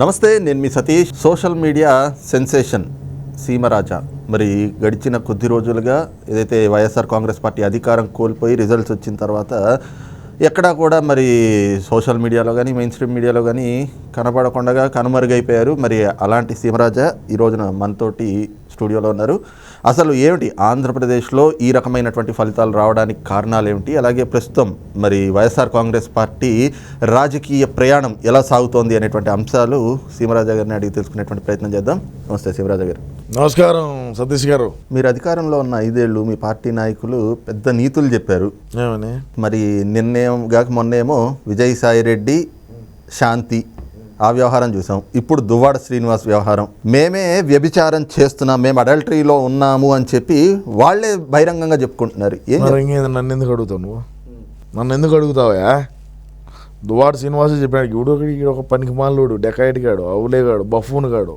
నమస్తే నేను మీ Satish. Social media sensation Seemaraja. మరి గడిచిన కొద్ది రోజులుగా ఏదైతే వైఎస్ఆర్ కాంగ్రెస్ పార్టీ అధికారం కోల్పోయి రిజల్ట్స్ వచ్చిన తర్వాత ఎక్కడా కూడా మరి సోషల్ మీడియాలో కానీ మెయిన్ స్ట్రీమ్ మీడియాలో కానీ కనపడకుండా కనుమరుగైపోయారు. మరి అలాంటి సీమరాజా ఈ రోజున మనతోటి స్టూడియోలో ఉన్నారు. అసలు ఏమిటి ఆంధ్రప్రదేశ్లో ఈ రకమైనటువంటి ఫలితాలు రావడానికి కారణాలు ఏమిటి అలాగే ప్రస్తుతం మరి వైఎస్ఆర్ కాంగ్రెస్ పార్టీ రాజకీయ ప్రయాణం ఎలా సాగుతోంది అనేటువంటి అంశాలు సీమరాజా గారిని అడిగి తెలుసుకునేటువంటి ప్రయత్నం చేద్దాం. నమస్తే సీమరాజా గారు. నమస్కారం సతీష్ గారు. మీరు అధికారంలో ఉన్న ఐదేళ్ళు మీ పార్టీ నాయకులు పెద్ద నీతులు చెప్పారు. మరి నిన్నేం గాక మొన్నేమో విజయసాయి రెడ్డి శాంతి ఆ వ్యవహారం చూసాం. ఇప్పుడు దువ్వాడ శ్రీనివాస్ వ్యవహారం. మేమే వ్యభిచారం చేస్తున్నాం మేము అడల్టరీలో ఉన్నాము అని చెప్పి వాళ్ళే బహిరంగంగా చెప్పుకుంటున్నారు. ఏం నన్ను ఎందుకు అడుగుతావు నువ్వు? నన్ను ఎందుకు అడుగుతావా? దువాడు శ్రీనివాస చెప్పాడు ఈడు ఒకటి ఒక పనికి మాలోడు డెకాయిట్ గాడు అవులేగాడు బఫూన్ గాడు.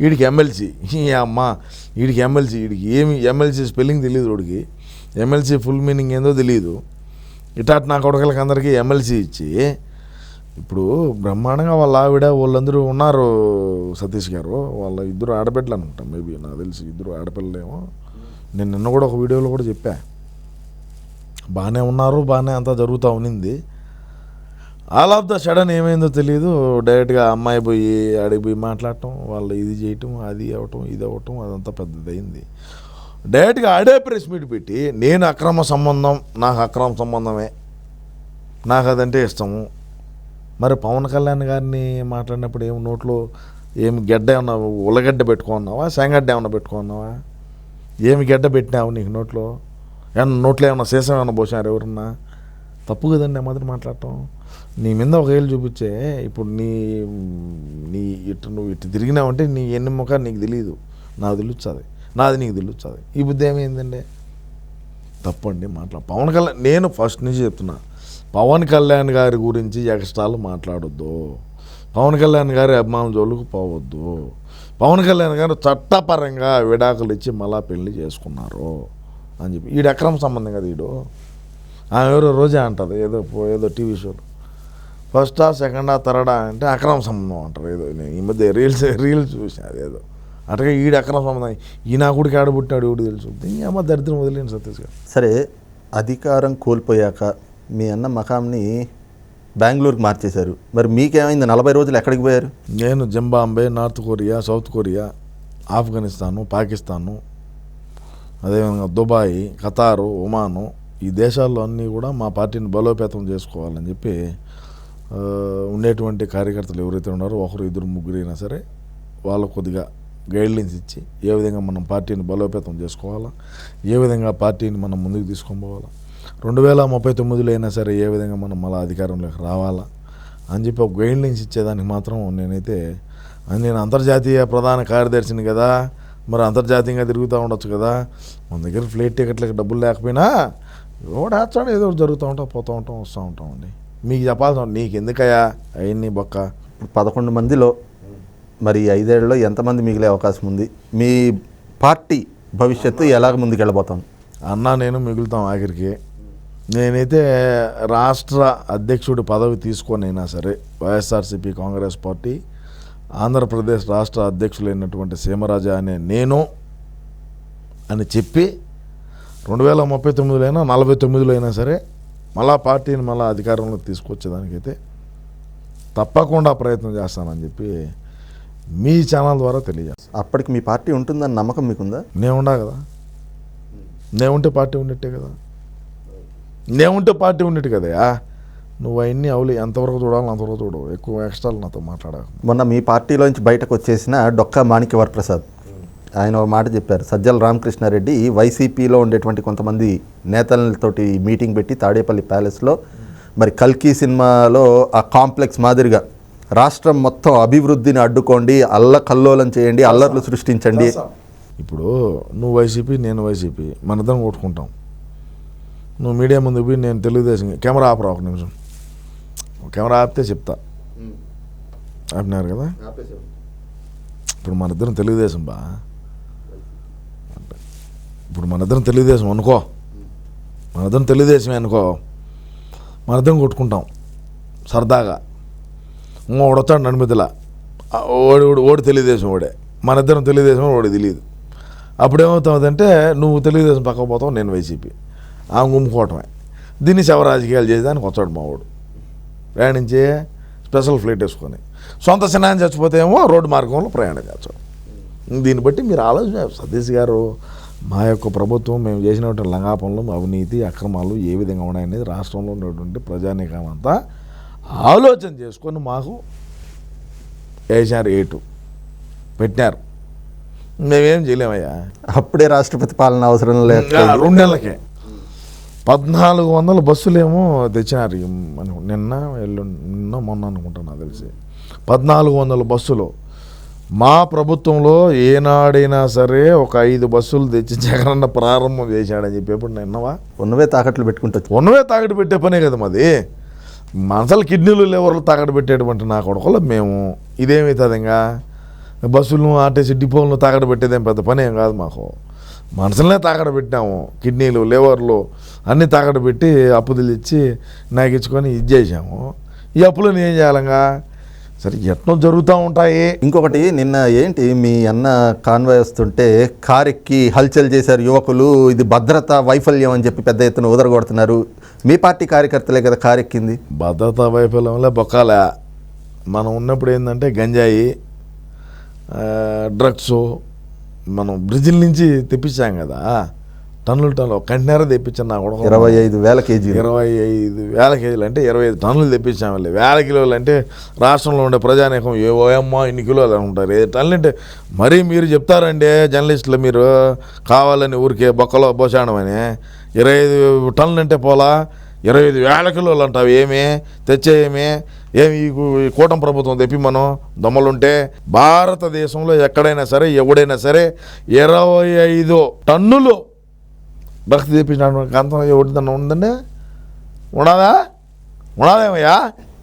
వీడికి ఎమ్మెల్సీ ఈ అమ్మ వీడికి ఎమ్మెల్సీ వీడికి ఏమి ఎమ్మెల్సీ స్పెల్లింగ్ తెలియదు వాడికి. ఎమ్మెల్సీ ఫుల్ మీనింగ్ ఏందో తెలియదు ఇటాట్ నా కొడుకులకి అందరికీ ఎమ్మెల్సీ ఇచ్చి ఇప్పుడు బ్రహ్మాండంగా వాళ్ళ ఆవిడ వాళ్ళందరూ ఉన్నారు సతీష్ గారు. వాళ్ళ ఇద్దరు ఆడబిడ్డలు అనుకుంటా మేబీ నాకు తెలిసి ఇద్దరు ఆడపిల్లలేమో. నేను నిన్న కూడా ఒక వీడియోలో కూడా చెప్పా. బాగానే ఉన్నారు బాగానే అంతా జరుగుతూ ఉన్నింది. ఆల్ ఆఫ్ ద సడన్ ఏమైందో తెలియదు డైరెక్ట్గా అమ్మాయి పోయి ఆడికి పోయి మాట్లాడటం వాళ్ళు ఇది చేయటం అది అవటం ఇది అవటం అదంతా పెద్దదైంది డైరెక్ట్గా ఆడే ప్రెస్ మీట్ పెట్టి నేను అక్రమ సంబంధం నాకు అక్రమ సంబంధమే. నాకు అదంటే ఇష్టము. మరి పవన్ కళ్యాణ్ గారిని మాట్లాడినప్పుడు ఏమి నోట్లో ఏమి గడ్డ ఏమన్నా ఉల్లగడ్డ పెట్టుకున్నావా? శంగడ్డ ఏమన్నా పెట్టుకున్నావా? ఏమి గడ్డ పెట్టినావు నీకు నోట్లో? ఏమన్నా నోట్లో ఏమన్నా శేషం ఏమన్నా పోసారు ఎవరన్నా? తప్పు కదండి ఆ మాదిరి మాట్లాడటం. నీ మీద ఒక ఏళ్ళు చూపించే ఇప్పుడు నీ నీ ఇటు నువ్వు ఇటు తిరిగినావంటే నీ ఎన్ని ముఖాలు నీకు తెలియదు నాకు తెలుస్తుంది. నాది నీకు తెలుస్తుంది. ఈ బుద్ధి ఏమైందండి? తప్పండి మాట్లా పవన్ కళ్యాణ్ నేను ఫస్ట్ నుంచి చెప్తున్నా. పవన్ కళ్యాణ్ గారి గురించి ఎక్స్ట్రాలు మాట్లాడొద్దు. పవన్ కళ్యాణ్ గారి అభిమానుల జోలుకు పోవద్దు. పవన్ కళ్యాణ్ గారు చట్టపరంగా విడాకులు ఇచ్చి మళ్ళా పెళ్ళి చేసుకున్నారు అని చెప్పి. ఈడు అక్రమ సంబంధం కదా ఈడు? ఆమె ఎవరో రోజే అంటది ఏదో ఏదో టీవీ షోలో ఫస్టా సెకండా థర్డా అంటే అక్రమ సంబంధం అంటారు. ఏదో నేను ఈ మధ్య రీల్స్ రీల్స్ చూసాను అదేదో అటుగా ఈడు అక్రమ సంబంధం. ఈ నా కూడా కాడబుట్టినాడు ఎవడు తెలుసు? దీని అమ్మ దరిద్రం వదిలేను సతీష్ గారు. సరే అధికారం కోల్పోయాక మీ అన్న మకాంని బెంగళూరుకి మార్చేశారు. మరి మీకేమైంది? నలభై రోజులు ఎక్కడికి పోయారు? నేను Zimbabwe North Korea South Korea Afghanistan Pakistan అదేవిధంగా దుబాయ్ ఖతారు ఒమాను ఈ దేశాల్లో అన్నీ కూడా మా పార్టీని బలోపేతం చేసుకోవాలని చెప్పి ఉండేటువంటి కార్యకర్తలు ఎవరైతే ఉన్నారో ఒకరు ఇద్దరు ముగ్గురు అయినా సరే వాళ్ళకు కొద్దిగా గైడ్లైన్స్ ఇచ్చి ఏ విధంగా మనం పార్టీని బలోపేతం చేసుకోవాలా ఏ విధంగా పార్టీని మనం ముందుకు తీసుకొని పోవాలా రెండు వేల ముప్పై తొమ్మిదిలో అయినా సరే ఏ విధంగా మనం మళ్ళీ అధికారంలోకి రావాలా అని చెప్పి ఒక గైడ్లైన్స్ ఇచ్చేదానికి మాత్రం నేనైతే నేను అంతర్జాతీయ ప్రధాన కార్యదర్శిని కదా మరి అంతర్జాతీయంగా తిరుగుతూ ఉండొచ్చు కదా. మన దగ్గర ఫ్లైట్ టికెట్లకి డబ్బులు లేకపోయినా ఓడాచాడు ఏదో జరుగుతూ ఉంటాం పోతూ ఉంటాం వస్తూ ఉంటాం అండి. మీకు చెప్పాల్సిన నీకు ఎందుకయ్యా అవన్నీ బొక్క? పదకొండు మందిలో మరి ఐదేళ్ళలో ఎంతమంది మిగిలే అవకాశం ఉంది? మీ పార్టీ భవిష్యత్తు ఎలాగ ముందుకెళ్ళబోతాం అన్న నేను మిగులుతాం ఆఖరికి. నేనైతే రాష్ట్ర అధ్యక్షుడి పదవి తీసుకొనైనా సరే వైఎస్ఆర్సీపీ కాంగ్రెస్ పార్టీ ఆంధ్రప్రదేశ్ రాష్ట్ర అధ్యక్షులైనటువంటి సీమరాజా అనే నేను అని చెప్పి రెండు వేల ముప్పై తొమ్మిదిలో అయినా నలభై తొమ్మిదిలో అయినా సరే మళ్ళా పార్టీని మళ్ళా అధికారంలోకి తీసుకొచ్చేదానికైతే తప్పకుండా ప్రయత్నం చేస్తానని చెప్పి మీ ఛానల్ ద్వారా తెలియజేస్తాను అప్పటికి మీ పార్టీ ఉంటుందని నమ్మకం మీకుందా? నేను ఉండా కదా. నేను ఉంటే పార్టీ ఉన్నట్టే కదా. నేను ఉంటే పార్టీ ఉన్నట్టు కదయా నువ్వు అవన్నీ అవులే ఎంతవరకు చూడాలి అంతవరకు చూడవు ఎక్కువ ఎక్స్ట్రాలు నాతో మాట్లాడాలి మొన్న మీ పార్టీలోంచి బయటకు వచ్చేసిన డొక్కా మాణిక్య వరప్రసాద్ ఆయన ఒక మాట చెప్పారు సజ్జల రామకృష్ణారెడ్డి వైసీపీలో ఉండేటువంటి కొంతమంది నేతలతోటి మీటింగ్ పెట్టి తాడేపల్లి ప్యాలెస్లో మరి కల్కి సినిమాలో ఆ కాంప్లెక్స్ మాదిరిగా రాష్ట్రం మొత్తం అభివృద్ధిని అడ్డుకోండి అల్ల కల్లోలం చేయండి అల్లర్లు సృష్టించండి. ఇప్పుడు నువ్వు వైసీపీ నేను వైసీపీ మనిద్దరం కొట్టుకుంటాం. నువ్వు మీడియా ముందు పోయి నేను తెలుగుదేశం కెమెరా ఆపరా ఒక నిమిషం. కెమెరా ఆపితే చెప్తా. ఆపినారు కదా? ఇప్పుడు మన ఇద్దరం తెలుగుదేశం బా. ఇప్పుడు మన ఇద్దరం తెలుగుదేశం అనుకో. మన ఇద్దరం తెలుగుదేశమే అనుకో. మన ఇద్దరం కొట్టుకుంటాం. సరదాగా. ఇంకోడు వస్తాడు నడిమిదిలా ఓడి ఓడి ఓడి తెలుగుదేశం ఓడే మన ఇద్దరం తెలుగుదేశం ఓడి తెలియదు. అప్పుడు ఏమవుతుందంటే నువ్వు తెలుగుదేశం పక్క పోతావు నేను వైసీపీ. ఆ గుమ్ముకోవటమే దీన్ని శవ రాజకీయాలు చేసేదానికి వచ్చాడు మా వాడు ప్రయాణించి స్పెషల్ ఫ్లైట్ వేసుకొని. సొంత సినాన్ని చచ్చిపోతే ఏమో రోడ్డు మార్గంలో ప్రయాణం చేస్తాడు. దీన్ని బట్టి మీరు ఆలోచన సతీష్ గారు మా యొక్క ప్రభుత్వం మేము చేసినటువంటి లంగాపనలు అవినీతి అక్రమాలు ఏ విధంగా ఉన్నాయనేది రాష్ట్రంలో ఉన్నటువంటి ప్రజానీకం అంతా ఆలోచన చేసుకొని మాకు వేసారు ఏటు పెట్టినారు. మేమేం చేయలేమయ్యా? అప్పుడే రాష్ట్రపతి పాలన అవసరం ఇంకా లేక రెండు నెలలకే. పద్నాలుగు వందల బస్సులేమో తెచ్చినారు. నిన్న ఎల్లు నిన్న మొన్న అనుకుంటా నాకు తెలిసి. పద్నాలుగు వందల బస్సులు. మా ప్రభుత్వంలో ఏనాడైనా సరే ఒక ఐదు బస్సులు తెచ్చి జగనన్న ప్రారంభం చేశాడని చెప్పి ఎప్పుడు నిన్నవా? ఉన్నవే తాకట్లు పెట్టుకుంటూ ఉన్నవే తాకట్టు పెట్టే పనే కదా మాది. మనసలు కిడ్నీలు లేవర్లు తాకట్టు పెట్టేటువంటి నా కొడుకులు మేము. ఇదేమవుతుంది ఇంకా బస్సులను ఆర్టీసీ డిపోలను తాకట్టు పెట్టేదేం పెద్ద పని ఏం కాదు మాకు. మనసులనే పెట్టినాము కిడ్నీలు లేవర్లు అన్నీ తాకట్టు పెట్టి అప్పులు ఇచ్చి నాకు ఇచ్చుకొని ఇది చేసాము ఈ అప్పులను ఏం చేయాలంగా? సరే ఎట్నో జరుగుతూ ఉంటాయి? ఇంకొకటి నిన్న ఏంటి మీ అన్న కాన్వాయ్ వస్తుంటే కార్ ఎక్కి హల్చల్ చేశారు యువకులు ఇది భద్రత వైఫల్యం అని చెప్పి పెద్ద ఎత్తున ఉదరగొడుతున్నారు మీ పార్టీ కార్యకర్తలే కదా కార్ ఎక్కింది భద్రతా వైఫల్యంలో బొక్కాలే. మనం ఉన్నప్పుడు ఏంటంటే గంజాయి డ్రగ్స్ మనం బ్రెజిల్ నుంచి తెప్పించాం కదా టన్నులు టన్నులు కంటైనర్ తెప్పించాను నా కూడా ఇరవై ఐదు వేల కేజీలు. ఇరవై ఐదు వేల కేజీలు అంటే ఇరవై ఐదు టన్నులు తెప్పించాము వేల కిలోలు అంటే రాష్ట్రంలో ఉండే ప్రజానీకం ఏ ఓయమ్మా ఇన్ని కిలోలు అనుకుంటారు ఏ టన్నులు అంటే మరీ మీరు చెప్తారండి జర్నలిస్టులు మీరు కావాలని ఊరికే బొక్కలో పోసాడమని ఇరవై ఐదు టన్నులు అంటే పోలా ఇరవై ఐదు వేల కిలోలు అంటావు ఏమి తెచ్చేయేమి ఏమి ఈ కూటమి ప్రభుత్వం తెప్పి మనం దొమ్మలుంటే భారతదేశంలో ఎక్కడైనా సరే ఎవడైనా సరే ఇరవై ఐదు టన్నులు భక్తి తెప్పించిన అంతం ఎవరిదన్నా ఉందండి? ఉండదా ఉండదేమయ్యా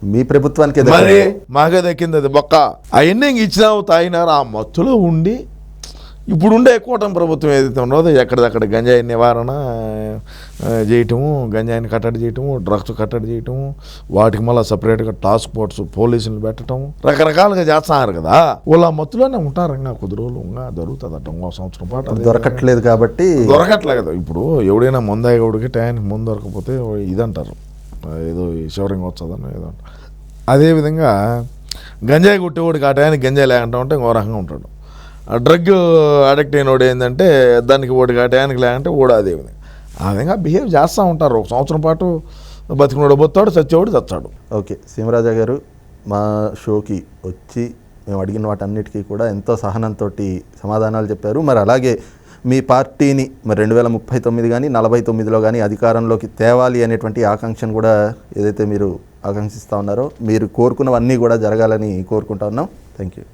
మీ ప్రభుత్వానికి మరి మాకే దక్కింది అది బొక్క. అవన్నీ ఇచ్చినావు తాగినారు? ఆ మత్తులో ఉండి ఇప్పుడు ఉండే కూటమి ప్రభుత్వం ఏదైతే ఉన్నదో ఎక్కడిదక్కడ గంజాయి నివారణ చేయటము గంజాయిని కట్టడి చేయటము డ్రగ్స్ కట్టడి చేయటము వాటికి మళ్ళీ సపరేట్గా టాస్క్ ఫోర్స్ పోలీసులు పెట్టడం రకరకాలుగా చేస్తున్నారు కదా. వాళ్ళు మత్తులోనే ఉంటారు ఇంకా కొద్ది రోజులు ఇంకా జరుగుతుంది ఇంకో సంవత్సరం పాటు. అదే దొరకట్లేదు కాబట్టి దొరకట్లే కదా. ఇప్పుడు ఎవడైనా ముందాగవుడికి టైంకి ముందు దొరకపోతే ఇదంటారు. ఏదో శివరింగ్ వచ్చదని ఏదో అంటారు. అదేవిధంగా గంజాయి కొట్టేవాడికి ఆ టైంకి గంజాయి లేకుండా ఉంటే ఇంకో రకంగా ఉంటాడు. డ్రగ్ అడిక్ట్ అయినోడు ఏంటంటే దానికి ఓడి టయానికి లేదంటే లేకుంటే అదే ఆ విధంగా బిహేవ్ చేస్తూ ఉంటారు. ఒక సంవత్సరం పాటు బతికినోడు పోతాడు చచ్చేవాడు చచ్చాడు. ఓకే సీమరాజా గారు మా షోకి వచ్చి మేము అడిగిన వాటన్నిటికీ కూడా ఎంతో సహనంతో సమాధానాలు చెప్పారు. మరి అలాగే మీ పార్టీని మరి రెండు వేల ముప్పై తొమ్మిది కానీ నలభై తొమ్మిదిలో కానీ అధికారంలోకి తేవాలి అనేటువంటి ఆకాంక్షను కూడా ఏదైతే మీరు ఆకాంక్షిస్తూ ఉన్నారో మీరు కోరుకున్నవన్నీ కూడా జరగాలని కోరుకుంటా ఉన్నాం. Thank you